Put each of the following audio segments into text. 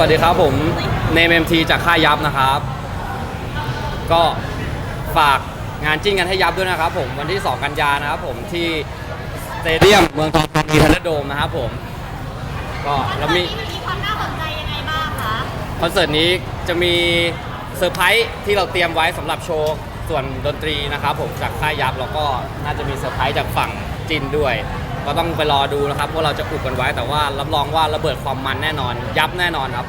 วัสดีครับผมเนมเอ็มทีจากค่ายยับนะครับ ก็ฝากงานจิ้นกันให้ยับด้วยนะครับผมวันที่ 2 กันยานะครับผมที่สเตเดียมเมืองทองธานีทันเดอร์โดมนะครับผม ก็แล้วมีมันมีความน่าสนใจยังไงบ้างคะคอนเสิร์ตนี้จะมีเซอร์ไพรส์ที่เราเตรียมไว้สำหรับโชว์ส่วนดนตรีนะครับผมจากค่ายยับแล้วก็น่าจะมีเซอร์ไพรส์จากฝั่งจินด้วย ก็ต้องไปรอดูนะครับเพราะเราจะอุบกันไว้แต่ว่ารับรองว่าระเบิดความมันแน่นอน ยับแน่นอนครับ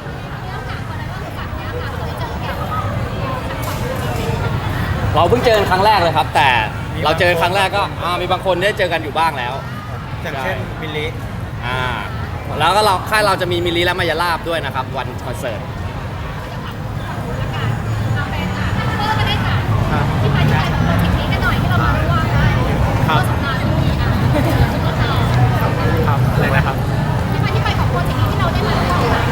เราเพิ่งเจอกันครั้งแรกเลยครับ แต่เราเจอกันครั้งแรกก็อ่ามีบางคนได้เจอกันอยู่บ้างแล้ว อย่างเช่นมิลลิอ่าแล้วก็เราค่ายเราจะมีมิลลีและมายาลาบด้วยนะครับ วันคอนเสิร์ต ครับ ที่ไปที่ไปของโปรเจกต์นี้กันหน่อยที่เรามาร่วมได้ ครับ ก็สำนักที่อะ ครับอะไรนะครับ ที่ไปที่ไปของโปรเจกต์นี้ที่เราได้มาร่วมกัน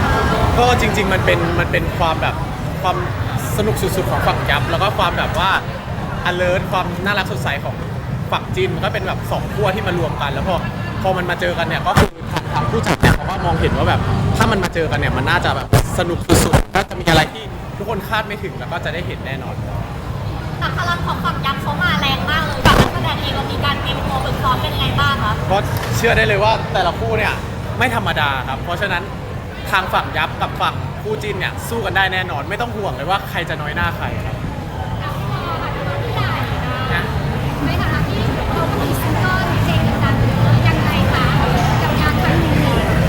ก็จ ริง ๆ มันเป็นมันเป็นความแบบความสนุกสุดๆของฝั่งยับ แล้วก็ความแบบว่า alert ความน่ารักสดใสของฝั่งจีนมันก็เป็นแบบสองขั้วที่มารวมกัน แล้วพอพอมันมาเจอกันเนี่ยก็คือทางทางผู้จัดเนี่ยเขาก็มองเห็นว่าแบบถ้ามันมาเจอกันเนี่ยมันน่าจะแบบสนุกสุดๆก็จะมีอะไรที่ทุกคนคาดไม่ถึงแล้วก็จะได้เห็นแน่นอน แต่พลังของฝั่งยักษ์เขามาแรงมากเลยฝั่งนักแสดงเองเรามีการเตรียมตัวฝึกซ้อมกันยังไงบ้างคะเพราะเชื่อได้เลยว่าแต่ละคู่เนี่ยไม่ธรรมดาครับ เพราะฉะนั้นทางฝั่งยับกับฝั่ง คู่จินเนี่ยสู้กันได้แน่นอน ไม่ต้องห่วงเลยว่าใครจะน้อยหน้าใครครับนะในฐานะที่เราก็มีซิงเกิลเพลงดังๆเยอะยังไงคะกับงานครั้งนี้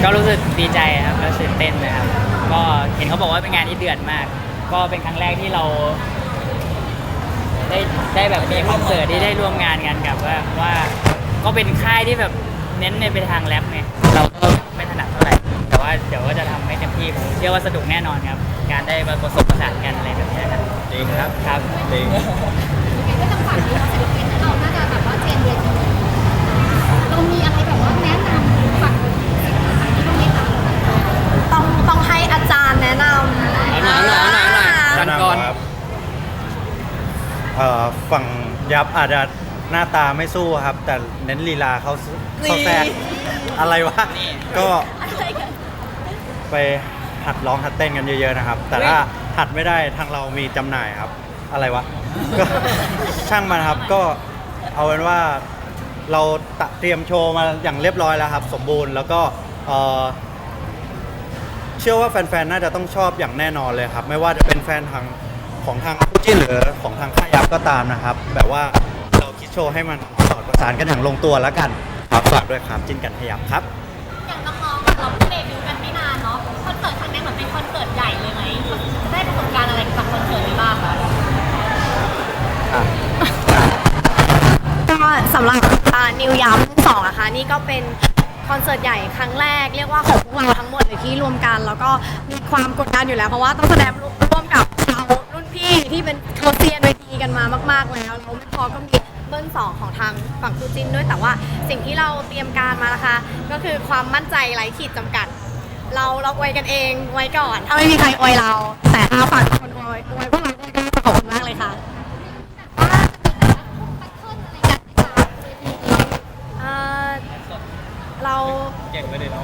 ก็รู้สึกดีใจครับและตื่นเต้นนะครับก็เห็นเขาบอกว่าเป็นงานที่เดือดมาก ก็เป็นครั้งแรกที่เรา ได้ได้แบบมีคอนเสิร์ตที่ได้ร่วมงานกันกับว่าว่า ก็เป็นค่ายที่แบบเน้นในไปทางแรปไงเราก็ไม่ถนัดเท่าไหร่แต่ ว่าเดี๋ยวก็จะทำให้เต็มที่ผมเชื่อว่าสนุกแน่นอนครับ การได้มาประสบประสานกันอะไรแบบนี้ครับจริงครับครับ จริงก็ทางฝั่งนี้เราศิลปินเราน่าจะแบบว่าเจนเวทีเรามีอะไรแบบว่าแนะนำฝั่งนี้บ้างไหมคะต้องต้องให้อาจารย์แนะนำเอาหน่อยเอาหน่อยเอาหน่อยเอาหน่อยจัดก่อนครับเอ่อฝั่งยับอาจจะหน้าตาไม่สู้ครับ แต่เน้นลีลาเขาสู้เขาแทรกอะไรวะ ก็อะ ไรกันไปหัดร้องหัดเต้นกันเยอะๆนะครับ แต่ถ้าหัดไม่ได้ทางเรามีจำหน่ายครับ อะไรวะ ก็ช่างมันครับก็เอาเป็นว่าเราตะเตรียมโชว์มาอย่างเรียบร้อยแล้วครับ สมบูรณ์แล้วก็เอ่อเชื่อว่าแฟนๆน่าจะต้องชอบอย่างแน่นอนเลยครับ ไม่ว่าจะเป็นแฟนทางของทางคู่จิ้นหรือของทางค่ายยับก็ตามนะครับ แบบว่าเราคิดโชว์ให้มันสอดประสานกันอย่างลงตัวแล้วกันครับฝากด้วยครับจิ้นกันขยับครับ สำหรับนิวยาร์คสองนะคะนี่ก็เป็นคอนเสิร์ตใหญ่ครั้งแรกเรียกว่าของพวกเราทั้งหมดเลยที่รวมกัน แล้วก็มีความกดดันอยู่แล้วเพราะว่าต้องแสดงร่วมกับเรารุ่นพี่ที่เป็นเขาเซียนเวทีกันมามาก ๆ แล้วแล้วไม่พอก็มีเบิ้ลสองของทางฝั่งคู่จินด้วยแต่ว่าสิ่งที่เราเตรียมการมานะคะ ก็คือความมั่นใจไร้ขีดจำกัด เราเราอวยกันเองไว้ก่อน ถ้าไม่มีใครอวยเรา แต่ถ้าฝั่งคนอวยอวยพวกเราด้วยก็ขอบคุณมากเลยค่ะ เอ่อเรา เก่งไปเลยเรา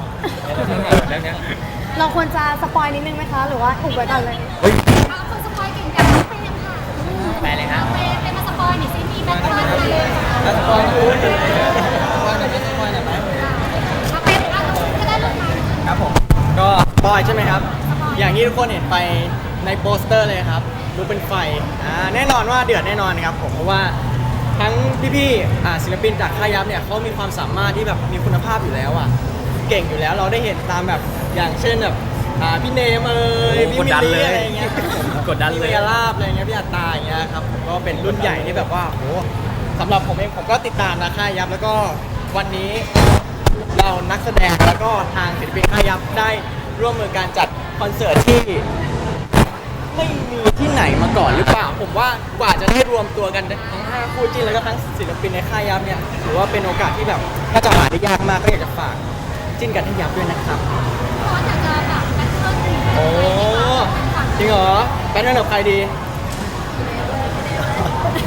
เราควรจะสปอยนิดนึงไหมคะ หรือว่าอุบไว้ก่อนเลยเอาคนสปอยเก่งกันเป็นยังค่ะไปเลยครับเป็นเป็นมาสปอยหน่อยสิมีแบ็คกราวด์อะไรเลยสปอยล์เอาเป็นอะเราจะได้ลงมาครับผมก็สปอยใช่ไหมครับ อย่างที่ทุกคนเห็นไปในโปสเตอร์เลยครับดูเป็นไฟอ่าแน่นอนว่าเดือดแน่นอนครับผมเพราะว่าทั้งพี่ๆอ่าศิลปินจากค่ายยับเนี่ยเขามีความสามารถที่แบบมีคุณภาพอยู่แล้วอะ เก่งอยู่แล้ว เราได้เห็นตามแบบอย่างเช่นแบบอ่าพี่เนมเอ่ยโอ้พี่กดมิลดันเลลี่ยอะไรเงี้ยกดดันเลย พี่เมยาลาบอะไรเงี้ยพี่อัตตาอย่างเงี้ยครับผมก็เป็นรุ่นใหญ่ที่แบบว่าโหสำหรับผมเองผมก็ติดตามนะค่ายยับแล้วก็วันนี้เรานักแสดงแล้วก็ทางศิลปินค่ายยับได้ร่วมมือการจัดคอนเสิร์ตที่ ไม่มีที่ไหนมาก่อนหรือเปล่า ผมว่ากว่าจะได้รวมตัวกันทั้ง5คู่จิ้นแล้วก็ทั้งศิลปินในค่ายยับเนี่ยถือว่าเป็นโอกาสที่แบบน่าจะหาได้ยากมากก็อยากจะฝาก จิ้นกันให้ยับด้วยนะครับเพราะว่าอยากจะแบบแบ็คเทิลโอ้จริงเหรอแบทเทิลกับใครดี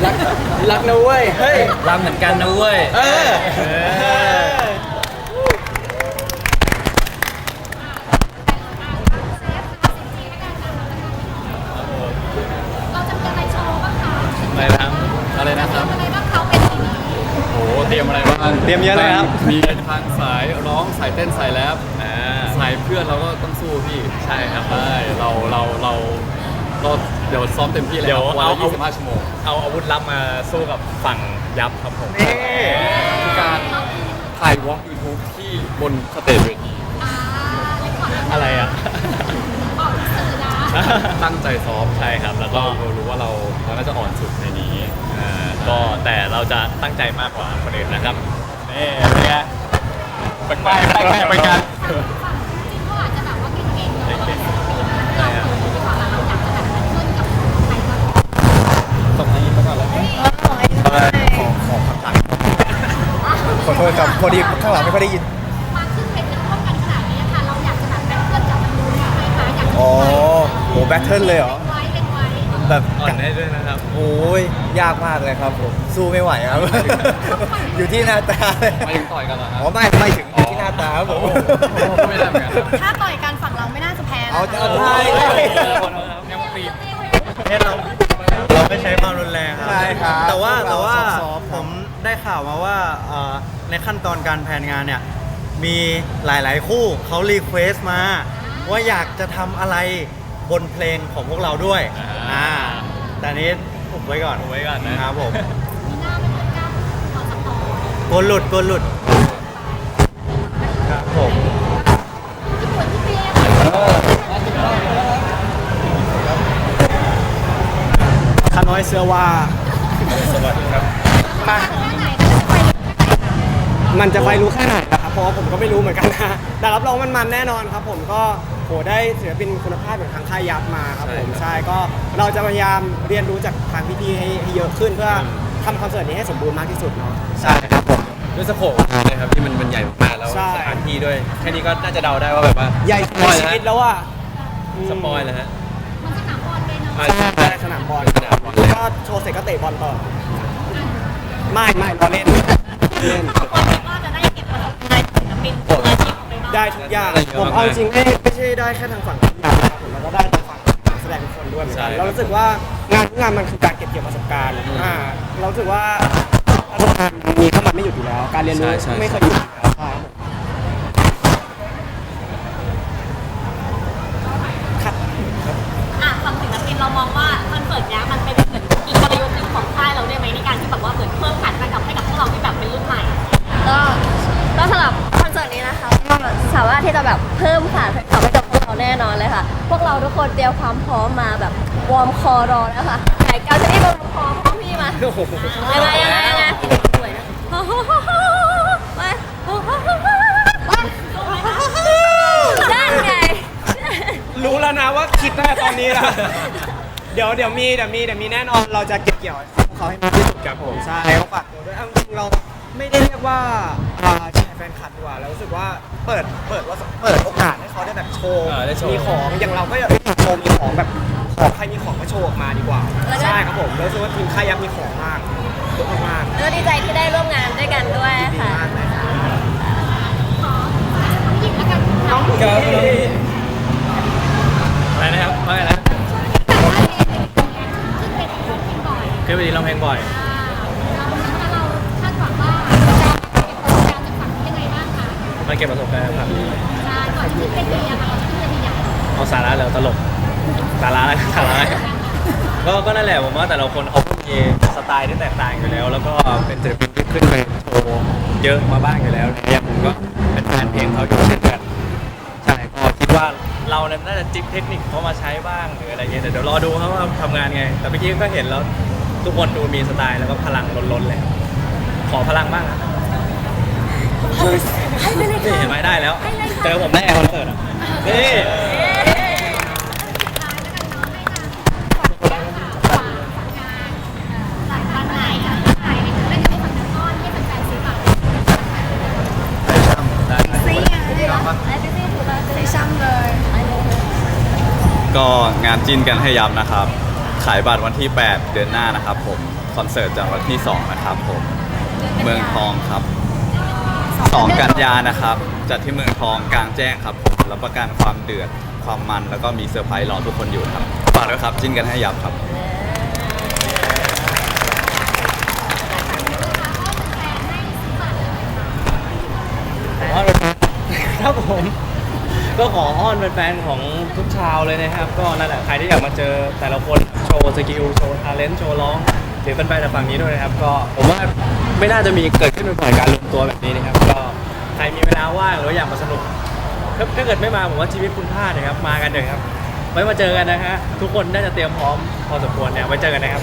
รักรักนะเว้ยเฮ้ยรักเหมือนกันนะเว้ยเออเออ เตรียมเยอะเลยครับ มีทางสายร้องสายเต้นสายแรปสายเพื่อนเราก็ต้องสู้พี่ใช่ครับ ใช่เราเราเราก็เดี๋ยวซ้อมเต็มที่เลยเดี๋ยววันเอาละเอา25ชั่วโมงเอาอาวุธลับมาสู้กับฝั่งยับครับผมคือการถ่ายวอล์กยูทูบที่บนสเตจเวทีอ่าเล่นก่อนอะไรอะออกสื่อนะตั้งใจซ้อมใช่ครับ แล้วก็เรารู้ว่าเราเราน่าจะอ่อนสุดในนี้อ่าก็แต่เราจะตั้งใจมากกว่าคนอื่นนะครับ นี่เป็นไงไปไปไปไปกันฝั่งจริงเขอาจจะแบบว่าก่งๆเนเราเป็นศิลปินเราเออดีกว่าเราอยากจะแบบเป็นเพื่อนกับใครบ้างตรงนี้ก็ก่อนแล้วขอขอคำถามขอโทษครับพอดีข้างหลังไม่ค่อยได้ยินมาขึ้นเป็นร่วมกันขนาดนี้ค่ะเราอยากจะแบบเป็นเพื่อนกับมันรู้ไหมคะอยากจะอ๋อโหแบทเทิลเลยเหรอ แบบอ่อนได้ด้วยนะครับ โอ้ยยากมากเลยครับผมสู้ไม่ไหวครับ อยู่ที่หน้าตาเลยมาถึงต่อยกันเหรอครัอ๋อไม่ไม่ถึงอยู่ที่หน้าตาครับผมไม่ได้เหมือนกันครับ ถ้าต่อยกันฝั่งเราไม่น่าจะแพ้นะเอาคะเอาได้ได้ยังปีบเฮ้ยเราเราไม่ใช้ความรุนแรงครัใช่ครับแต่ว่าพวกเราแต่ว่าซอฟต์ๆครับผมได้ข่าวมาว่าเอ่อในขั้นตอนการแผนงานเนี่ยมีหลายๆคู่เขารีเควสต์มา ว่าอยากจะทำอะไร บนเพลงของพวกเราด้วยอ่าแต่อันนี้อุบไว้ก่อนอุบไว้ก่อนนะ ครับผมมีหน้าไม่เหมือนกันขอสปอยกดหลุดกดหลุดครับผมพี่ปวดพี่เปียข้าน้อยเสื้อว่าสวัสดีครับมาแค่ไหนก็จะไปมันจะไฟรู้แค่ไหนนะครับเพราะว่าผมก็ไม่รู้เหมือนกันนะแต่รับรองมันมันแน่นอนครับ ผมก็ โหได้ศิลปินคุณภาพอย่างทางค่ายยับมาครับผมใช่ก็เราจะพยายามเรียนรู้จากทางพี่ๆให้ให้เยอะขึ้นเพื่อทำคอนเสิร์ตนี้ให้สมบูรณ์มากที่สุดเนาะ ใช่ครับผมด้วยสโคปนะครับที่มันมันใหญ่มากๆแล้วใช่สถานที่ด้วยแค่นี้ก็น่าจะเดาได้ว่าแบบว่าใหญ่สปอยในล์ชีนะวิตแล้วอะสปอยล์นะฮะมันสนามบอลเลยเนาะอ่าใช่สนามบอลสนามบอลเลยก็โชว์เสร็จก็เตะบอลต่อ ไม่ไม่เราเล่นเล่น ไปบ้างได้ทุกอย่างได้เยอะผมมากเอาจริงๆไม่ไม่ใช่ได้แค่ทางฝั่งนักนะครับผมแล้วก็ได้ทางฝั่งนักแสดงทุกคนด้วยเหมือนใช่กันครับเรารู้สึกว่างานทุกงานมันคือการเก็บเกี่ยวประสบการณ์อ่าเรารู้สึกว่าประสบการณ์มีเข้ามาไม่หยุดอยู่แล้ว การเรียนรู้ใช่ใช่ ไม่เคยหยุดอยู่แล้วใช่ครับผมอะฝั่งศิลปินเรามองว่าคอนเสิร์ตเนี้ยมันเป็นเหมือนอีกกลยุทธ์หนึ่งของค่ายเราได้ไหมในการที่แบบว่าเหมือนเพิ่มฐานแฟนคลับให้กับพวกเราที่แบบเป็นรุ่นใหม่ ก็ก็สำหรับคอนเสิร์ตนี้นะคะ ก็สามารถที่จะแบบเพิ่มฐานแฟนคลับให้กับพวกเราแน่นอนเลยค่ะ พวกเราทุกคนเตรียมความพร้อมมาแบบวอร์มคอรอแล้วค่ะไหนกาวจะได้วอร์มคอพร้อมพี่มายังไงยังไงยังไงสวยนะมานั่นไงรู้แล้วนะว่าคิดได้ตอนนี้นะเดี๋ยวเดี๋ยวมีเดี๋ยวมีเดี๋ยวมีแน่นอนเราจะเก็บเกี่ยวเขาให้มากที่สุดครับผมใช่เขาฝากตัวด้วยเอาจริงเราไม่ได้เรียกว่าอ่า แชร์แฟนคลับดีกว่าเรารู้สึกว่าเปิดเปิดว่าเปิดโอกาสให้เขาได้แบบโชว์เออได้โชว์ มีของอย่างเราก็อยากให้โชว์มีของแบบของใครมีของก็โชว์ออกมาดีกว่าใช่ครับผมแล้วรู้สึกว่าทีมค่ายยักษ์มีของมากเยอะมากแล้วก็ดีใจที่ได้ร่วมงานด้วยกันด้วยๆดีค่ะ มากเลยครับขอน้องหญิงแล้วกันน้องครับอะไรนะครับว่าไงนะแต่ว่าเองขึ้นเป็นขึ้นเป็นบ่อยขึ้นไปดีร้องเพลงบ่อย มาเก็บประสบการณ์ครับใช่ก่อนที่ขึ้นเป็นเดียค่ะเราจะขึ้นเป็นใหญ่เอาสาระเหรอตลกสาระอะไรสาระอะไรก็ก็นั่นแหละผมว่าแต่ละคนเขาก็มีสไตล์ที่แตกต่างอยู่แล้ว แล้วก็เป็นศิลปินที่ขึ้นไปโชว์เยอะมาบ้างอยู่แล้วเนี่ยผมก็เป็นแฟนเพลงเขาอยู่เช่นกันใช่ก็คิดว่าเราเนี่ยน่าจะจิ๊บเทคนิคเขามาใช้บ้างหรืออะไรเงี้ยแต่เดี๋ยวรอดูครับว่าทำงานไง แต่เมื่อกี้ก็เห็นแล้วทุกคนดูมีสไตล์แล้วก็พลังล้นๆเลยขอพลังบ้างนะ นี่เห็นไหมได้แล้วเจอผมได้คอนเสิร์ตอะนี่หลายวันไหนค่ะไหนได้จะให้ฝั่งนักอ้อนให้แฟนๆซื้อบัตรก็งานจิ้นกันให้ยับนะครับ ขายบัตรวันที่ 8 เดือนหน้านะครับผม คอนเสิร์ตจะวันที่ 2 นะครับผม เมืองทองครับ 2 กันยานะครับ จัดที่เมืองทองกลางแจ้งครับรับประกันความเดือดความมันแล้วก็มีเซอร์ไพรส์รอทุกคนอยู่ครับฝากด้วยครับจิ้นกันให้ยับครับ อ้อนเป็นครับผม ก็ขออ้อนเป็นแฟนๆของทุกชาวเลยนะครับ ก็นั่นแหละใครที่อยากมาเจอแต่ละคนโชว์สกิลโชว์ทาเลนต์โชว์ร้องถือเป็นแฟนจากฝั่งนี้ด้วยนะครับ ก็ผมว่า ไม่น่าจะมีเกิดขึ้นบ่อยๆการรวมตัวแบบนี้นะครับ ก็ใครมีเวลาว่างหรือว่าอยากมาสนุกถ้าถ้าเกิดไม่มาผมว่าชีวิตคุณพลาดนะครับ มากันเถอะครับ ไว้มาเจอกันนะฮะทุกคนน่าจะเตรียมพร้อมพอสมควรเนี่ยไว้เจอกันนะครับ